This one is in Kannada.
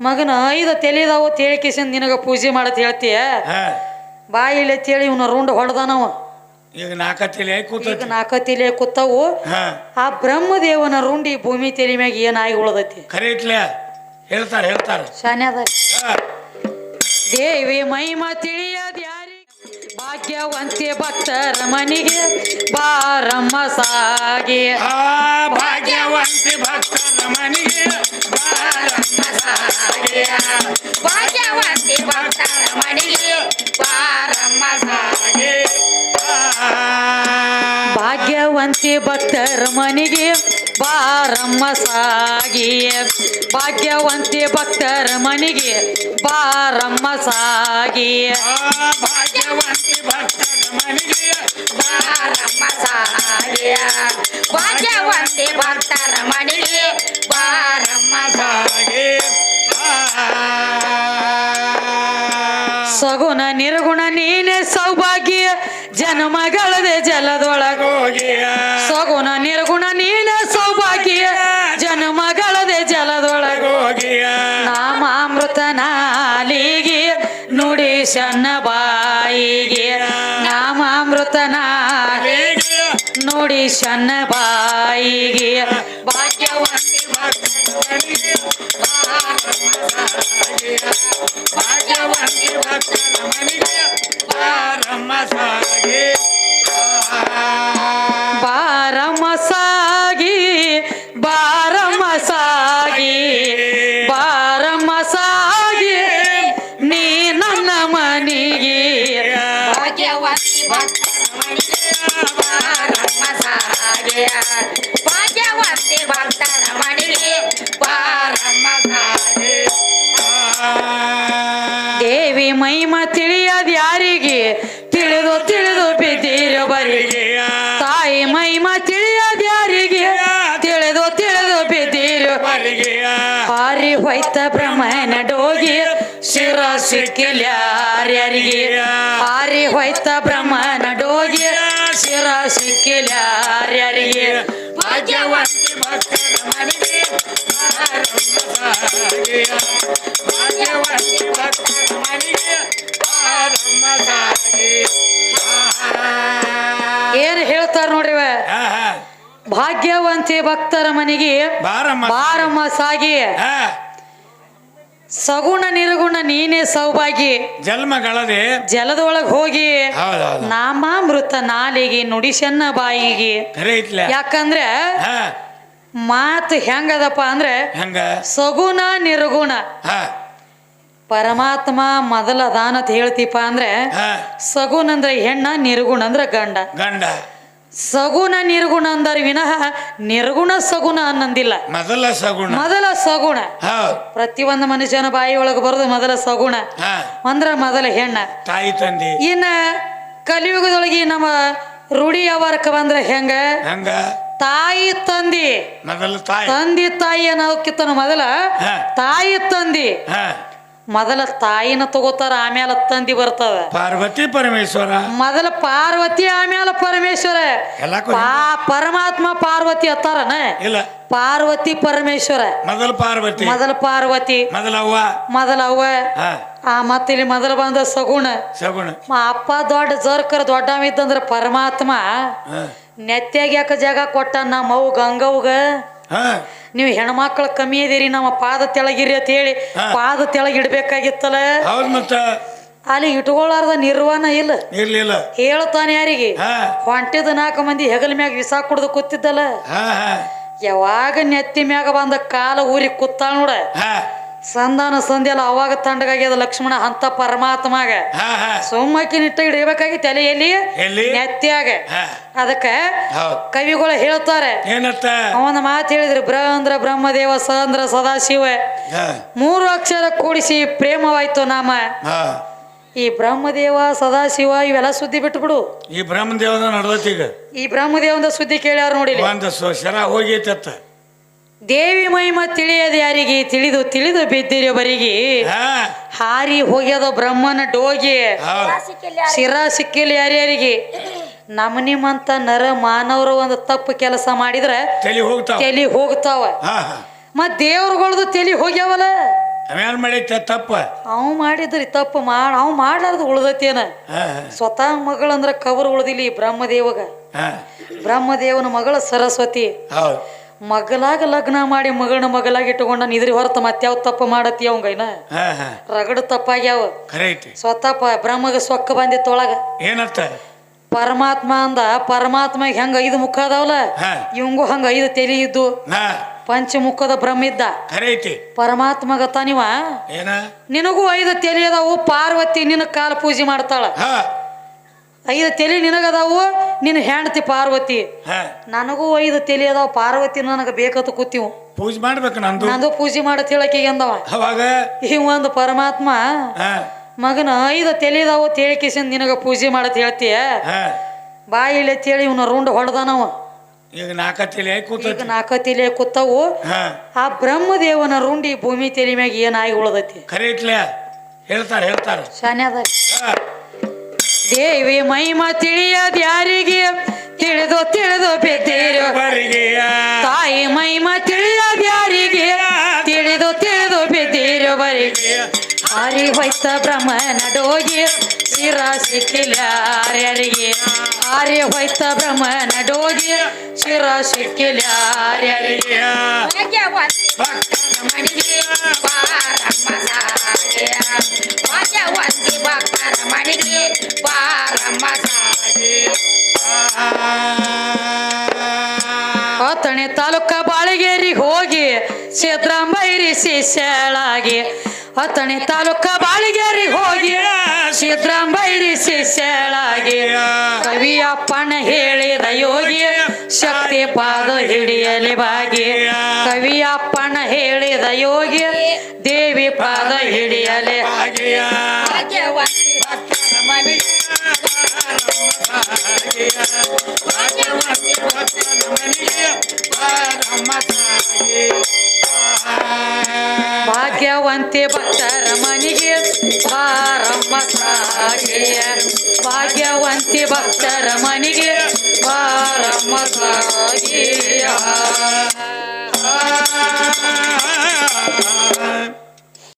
ಮಗನ ಐದು ತೆಲಿದಾವು ತೇಳಿ ಕಿಸಿಂದ ನಿನಗ ಪೂಜೆ ಮಾಡತ್ ಹೇಳ್ತೀಯ? ಬಾಯಿಲೆ ತೇಳಿ ಇವನ ರುಂಡ್ ಹೊಡೆದಾನವ ಈಗ ನಾಲ್ಕತ್ತಿಲಿ ಈಗ ಕೂತೈತಿ. ನಾಲ್ಕ ತೆಲಿ ಕೂತಾವು. ಆ ಬ್ರಹ್ಮದೇವನ ರುಂಡಿ ಭೂಮಿ ತೆಲಿ ಮ್ಯಾಗ ಏನಾಗಿ ಉಳದೈತಿ? ಖರೆ ಇಟ್ಲೆ? ಹೇಳ್ತಾರ ಹೇಳ್ತಾರ. ಶಾನ್ಯಾದ ದೇವಿ ಮಹಿಮ ತಿಳಿಯದ ಭಾಗ್ಯವಂತೆ ಭಕ್ತರ ಮನಿಗೆ ಬಾರಮ್ಮ ಸಾಗಿ. ಭಾಗ್ಯವಂತೆ ಭಾಗ್ಯವಂತಿ ಭಕ್ತರ ಮನೆಗೆ ಮನೆಗೆ ಬಾರಮ್ಮ ಸಾಗಿ ಭಾಗ್ಯವಂತಿ ಭಕ್ತರ ಮನೆಗೆ ಬಾರಮ್ಮ ಸಾಗಿ ಭಾಗ್ಯವಂತಿ ಭಕ್ತರ ಮನೆಗೆ ಬಾರಮ್ಮ ಸಾಗಿ ಭಾಗ್ಯವಂತಿ ಭಕ್ತರ ಮನೆಗೆ ಬಾರಮ್ಮ ಸಾಗಿ ಸಗುಣ ನಿರ್ಗುಣ ನೀನೆ ಸೌಭಾಗ್ಯ ಜನ್ಮಗಳದೆ ಜಲದೊಳಗ ಸಣ್ಣ ಬಾಯಿಗೆ ನಾಮೃತನ ನೋಡಿ ಶನ ಬಾಯಿಗೆ ಭಾಗ್ಯವಂತಿ ಭಾಗ್ಯವಂತಿ ಭಕ್ತ ಮನೆಗೆ ಬಾರಮ್ಮ ಸಾಗೆ. ಹೋಯ್ತ ಬ್ರಹ್ಮನ ಡೋಗಿ ಶಿರ ಸಿಕ್ಕಿಲ್ಯಾರ್ಯಾರಿಗೆ ಆರಿ ಹಾರಿ ಹೋಯ್ತ ಬ್ರಹ್ಮನ ಡೋಗಿ ಶಿರ ಸಿಕ್ಕಿಲ್ಯಾರ್ಯಾರಿಗೆ ಭಾಗ್ಯವಂತಿ ಭಕ್ತರ ಮನೆಗೆ ಭಾಗ್ಯವಂತಿ ಭಕ್ತರ ಮನೆಗೆ ಬಾರಮ್ಮ ಸಾಗೆ ಏನ್ ಹೇಳ್ತಾರ ನೋಡ್ರಿವ ಹಾ. ಭಾಗ್ಯವಂತಿ ಭಕ್ತರ ಮನೆಗೆ ಬಾರಮ್ಮ ಸಾಗಿ. ಸಗುಣ ನಿರ್ಗುಣ ನೀನೇ ಸೌಭಾಗಿ ಜನ್ಮಗಳದೆ ಜಲದೊಳಗ್ ಹೋಗಿ ಹೌದೌದು. ನಾಮಾಮೃತ ನಾಲಿಗೆ ನುಡಿಸನ್ನ ಬಾಯಿಗೆ. ಖರೆ ಐತ್ಲ. ಯಾಕಂದ್ರೆ ಹಾ. ಮಾತು ಹೆಂಗದಪ್ಪ ಅಂದ್ರೆ ಹೆಂಗ? ಸಗುಣ ನಿರ್ಗುಣ. ಹಾ. ಪರಮಾತ್ಮ ಮೊದಲ ದಾನ ಹೇಳ್ತೀಪ ಅಂದ್ರೆ ಹಾ. ಸಗುಣ ಅಂದ್ರೆ ಹೆಣ್ಣ ನಿರ್ಗುಣ ಅಂದ್ರೆ ಗಂಡ. ಗಂಡ. ಸಗುಣ ನಿರ್ಗುಣ ಅಂದರು ವಿನಃ ನಿರ್ಗುಣ ಸಗುಣ ಅನ್ನಂದಿಲ್ಲ. ಮೊದಲ ಸಗುಣ. ಮೊದಲ ಸಗುಣ. ಪ್ರತಿ ಪ್ರತಿಯೊಂದು ಮನುಷ್ಯನ ಬಾಯಿ ಒಳಗೆ ಬರೋದು ಮೊದಲ ಸಗುಣ. ಅಂದ್ರೆ ಮೊದಲ ಹೆಣ್ಣ. ತಾಯಿ ತಂದೆ. ಇನ್ನ ಕಲಿಯುಗದೊಳಗೆ ನಮ್ಮ ರೂಢಿ ಅವರ್ಕ ಬಂದ್ರೆ ಹೆಂಗ? ಹೆಂಗ? ತಾಯಿ ತಂದಿ. ಮೊದಲ ತಾಯಿ. ತಂದಿ ತಾಯಿ ಅನ್ನೋಕ್ಕಿಂತ ಮೊದಲ ತಾಯಿ ತಂದಿ. ಮೊದಲ ತಾಯಿನ ತಗೋತಾರ ಆಮೇಲೆ ತಂದಿ ಬರ್ತದ. ಪಾರ್ವತಿ ಪರಮೇಶ್ವರ. ಮೊದಲ ಪಾರ್ವತಿ ಆಮೇಲೆ ಪರಮೇಶ್ವರ. ಆ ಪಾ ಪರಮಾತ್ಮ ಪಾರ್ವತಿ ಅತ್ತಾರನ? ಇಲ್ಲ. ಪಾರ್ವತಿ ಪರಮೇಶ್ವರ. ಮೊದಲ ಪಾರ್ವತಿ. ಮೊದಲ ಪಾರ್ವತಿ. ಮೊದಲ ಅವ್ವ. ಮೊದಲ ಅವ್ವ. ಹಾ. ಆ ಮತ್ತಿಲ್ಲಿ ಮೊದಲ ಬಂದ ಸಗುಣ. ಸಗುಣ. ಮ ಅಪ್ಪ ದೊಡ್ಡ ಜರ್ಕರ್ ದೊಡ್ಡವ ಇದ್ದಂದ್ರ ಪರಮಾತ್ಮ ಹಾ. ನೆತ್ಯಾಗ ಯಾಕ ಜಾಗ ಕೊಟ್ಟ ನಮ್ಮ ಅವು ಗಂಗವ್ಗ? ನೀವು ಹೆಣ್ಮಕ್ಳು ಕಮ್ಮಿ ಇದೀರಿ ನಮ್ಮ ಪಾದ ತೆಳಗಿರಿ ಅಂತ ಹೇಳಿ ಪಾದ ತೆಳಗಿಡ್ಬೇಕಾಗಿತ್ತಲ್ಲ ಹೌದ್ ಮತ್ತ. ಅಲ್ಲಿ ಇಟ್ಕೊಳ್ಳಾರ್ದ ನಿರ್ವಾಣ ಇಲ್ಲ. ಇರ್ಲಿಲ್ಲ. ಹೇಳ್ತಾನೆ ಯಾರಿಗೆ? ಹೊಂಟಿದ ನಾಲ್ಕು ಮಂದಿ ಹೆಗಲ ಮ್ಯಾಗ ವಿಸಾ ಕುಡ್ದು ಕೂತಿದ್ದಲ್ಲ. ಯಾವಾಗ ನೆತ್ತಿ ಮ್ಯಾಗ ಬಂದ ಕಾಲ ಊರಿಗೆ ಕೂತಾಳ ನೋಡ. ಸಂಧಾನ ಸಂಧ್ಯಲ್ಲ ಅವಾಗ ತಂಡಗಾಗ್ಯದ ಲಕ್ಷ್ಮಣ ಅಂತ ಪರಮಾತ್ಮಾಗ. ಸೋಮಕ್ಕಿ ನಿಟ್ಟ ಹಿಡಿಯಬೇಕಾಗಿ ಎಲ್ಲಿ? ನೆತ್ತಿಯಾಗ ನೆತ್ಯಾಗ. ಅದಕ್ಕ ಕವಿಗಳು ಹೇಳ್ತಾರೆ. ಅವನ ಮಾತು ಹೇಳಿದ್ರು ಬ್ರ ಅಂದ್ರ ಬ್ರಹ್ಮದೇವ ಸ ಅಂದ್ರ ಸದಾಶಿವ ಮೂರು ಅಕ್ಷರ ಕೂಡಿಸಿ ಪ್ರೇಮವಾಯ್ತು ನಾಮ. ಈ ಬ್ರಹ್ಮದೇವ ಸದಾಶಿವ ಇವೆಲ್ಲ ಸುದ್ದಿ ಬಿಟ್ಬಿಡು. ಈ ಬ್ರಹ್ಮದೇವದ ನಡ್ದೈತಿ ಈಗ ಈ ಬ್ರಹ್ಮದೇವಂದ ಸುದ್ದಿ ಕೇಳ್ಯಾರ ನೋಡಿ ಇಲ್ಲಿ. ಒಂದ ಸ್ವ- ಶರ ಹೋಗೈತತ್ತ ದೇವಿ ಮಹಿಮ ತಿಳಿಯದ ಯಾರಿಗೆ? ತಿಳಿದು ತಿಳಿದು ಬಿದ್ದಿರಿ ಬರಿಗೆ. ಹಾರಿ ಹೋಗ್ಯದ ಬ್ರಹ್ಮನ ಡೋಗಿ. ಶಿರ ಸಿಕ್ಕಿಲ್ಲ ಯಾರ್ಯಾರಿಗೆ ನಮ್ ನಿಮ್ಮಂತ ನರ ಮಾನವರು ಒಂದು ತಪ್ಪು ಕೆಲಸ ಮಾಡಿದ್ರೆ ತಲೆ ಹೋಗ್ತಾವ. ಮತ್ ದೇವ್ರಗಳದು ತಲಿ ಹೋಗ್ಯಾವಲ್ಲ? ತಪ್ಪ? ಅವ್ ಮಾಡಿದ್ರಿ ತಪ್ಪು ಮಾಡ ಅವ್ ಮಾಡ್ಲಾರ್ದು ಉಳ್ದೈತೇನ ಸ್ವತಃ ಮಗಳಂದ್ರ ಕವರ್ ಉಳ್ದಿಲ್ಲ ಬ್ರಹ್ಮದೇವಗ. ಬ್ರಹ್ಮದೇವನ ಮಗಳ ಸರಸ್ವತಿ. ಹೌದು. ಮಗಲಾಗ ಲಗ್ನ ಮಾಡಿ ಮಗಳನ್ನ ಮಗಲಾಗಿ ಇಟ್ಟುಕೊಂಡ ಇದ್ರಿ ಹೊರತು ಮತ್ಯಾವ ತಪ್ಪು ಮಾಡತ್ತಿ ಅವಂಗ ಇನ್ನ? ರಗಡ ತಪ್ಪಾಗ್ಯಾವ. ಸ್ವತಃ ಬ್ರಹ್ಮಗ ಸೊಕ್ಕ ಬಂದಿತ್ತು ಒಳಗ ಏನತ್ತ ಪರಮಾತ್ಮ ಅಂದ ಪರಮಾತ್ಮ ಹೆಂಗ ಐದು ಮುಖ ಅದಾವಲ್ಲ? ಇವ್ಗೂ ಹಂಗ ಐದು ತೆಲಿ ಇದ್ದು. ಪಂಚಮುಖದ ಬ್ರಹ್ಮ ಇದ್ದ. ಪರಮಾತ್ಮ ಗತ್ತ ಪರಮಾತ್ಮಗ ತಾನಿವ ಏನ? ನಿನಗೂ ಐದು ತೆಲಿ ಅದಾವು ಪಾರ್ವತಿ ನಿನ್ನ ಕಾಲ ಪೂಜೆ ಮಾಡ್ತಾಳ. ಐದು ತಲೆ ನಿನಗದಾವು ನಿನ್ನ ಹೆಂಡತಿ ಪಾರ್ವತಿ. ನನಗೂ ಐದು ತಲೆ ಅದಾವ ಪಾರ್ವತಿ ನನಗೆ ಬೇಕಂತ ಕೂತಿವು. ಪೂಜೆ ಮಾಡ್ಬೇಕು ನಂದು. ನಂದು ಪೂಜೆ ಮಾಡತ್ ಹೇಳಕ್ಕೆ ಅಂದವ. ಅವಾಗ? ಈ ಒಂದು ಪರಮಾತ್ಮ ಮಗನ ಐದು ತಲೆ ಅದಾವು ತೇಳಿಕಿಸಿಂದ ನಿನಗ ಪೂಜೆ ಮಾಡತ್ ಹೇಳ್ತೀಯ? ಬಾಯಿ ಬಾಯಿಲೆ ತೇಳಿ ಇವನ ರುಂಡ್ ಹೊಡೆದಾನವ. ಈಗ ನಾಲ್ಕತ್ತಿಲಿ ತಲೆ ಈಗ ನಾಲ್ಕ ತಲೆ ಕೂತಾವು. ಆ ಬ್ರಹ್ಮದೇವನ ರುಂಡಿ ಭೂಮಿ ತಲೆ ಮ್ಯಾಗ ಏನಾಗಿ ಉಳ್ದೈತಿ? ಹೇಳ್ತಾರೆ ಹೇಳ್ತಾರೆ ಹೇಳ್ತಾರ ಹೇಳ್ತಾರ. ಶಾನ್ಯಾದ. ದೇವಿ ಮಹಿಮ ತಿಳಿಯದ ಯಾರಿಗೆ? ತಿಳಿದು ತಿಳಿದು ಬೆದ್ದೀರು. ತಾಯಿ ಮಹಿಮ ತಿಳಿಯದ ಯಾರಿಗೆ? ತಿಳಿದು ತಿಳಿದು ಬಿದ್ದೀರು ಬರಿಗೆ ಹಾರಿ ಹೊಯ್ತ ಬ್ರಹ್ಮನ ಡೋಗಿ ಶಿರ ಸಿಕ್ಕಿಲ್ಲ ಯಾರ್ಯಾರಿಗೆ ಹಾರಿ ಹೊಯ್ತ ಬ್ರಹ್ಮನ ಡೋಗಿ ಶಿರ ಸಿಕ್ಕಿಲ್ಲ ಯಾರ್ಯಾರಿಗೆ ಭಾಗ್ಯವಂತಿ ಭಕ್ತರ ಮಣಿಗೆ ಬಾರಮ್ಮ ಸಾಗೆಯ ಭಾಗ್ಯವಂತಿ ಭಕ್ತರ ಮಣಿಗೆ ಹತ್ತಣೆ ತಾಲೂಕ ಬಾಳಿಗೇರಿ ಹೋಗಿ ಸಿದ್ರಾಂಬೈರಿ ಶಿಷ್ಯಳಾಗಿ. ಅತಣೆ ತಾಲೂಕ ಬಾಳಿಗೇರಿ ಹೋಗಿ ಸಿದ್ರಾಂಬೈರಿ ಶಿಷ್ಯಳಾಗಿ. ಕವಿಯಪ್ಪನ ಹೇಳಿದ ಯೋಗಿ ಶಕ್ತಿ ಪಾದ ಹಿಡಿಯಲಿ ಬಾಗಿ. ಕವಿಯಪ್ಪನ ಹೇಳಿದ ಯೋಗಿ ದೇವಿ ಪಾದ ಹಿಡಿಯಲಿ ಹಾಗೆಯ ಸಾಗೆಯ ಭಾಗ್ಯವಂತಿ ಭಕ್ತರ ಮನೆಗೆ ಬಾರಮ್ಮ ಸಾಗೆಯ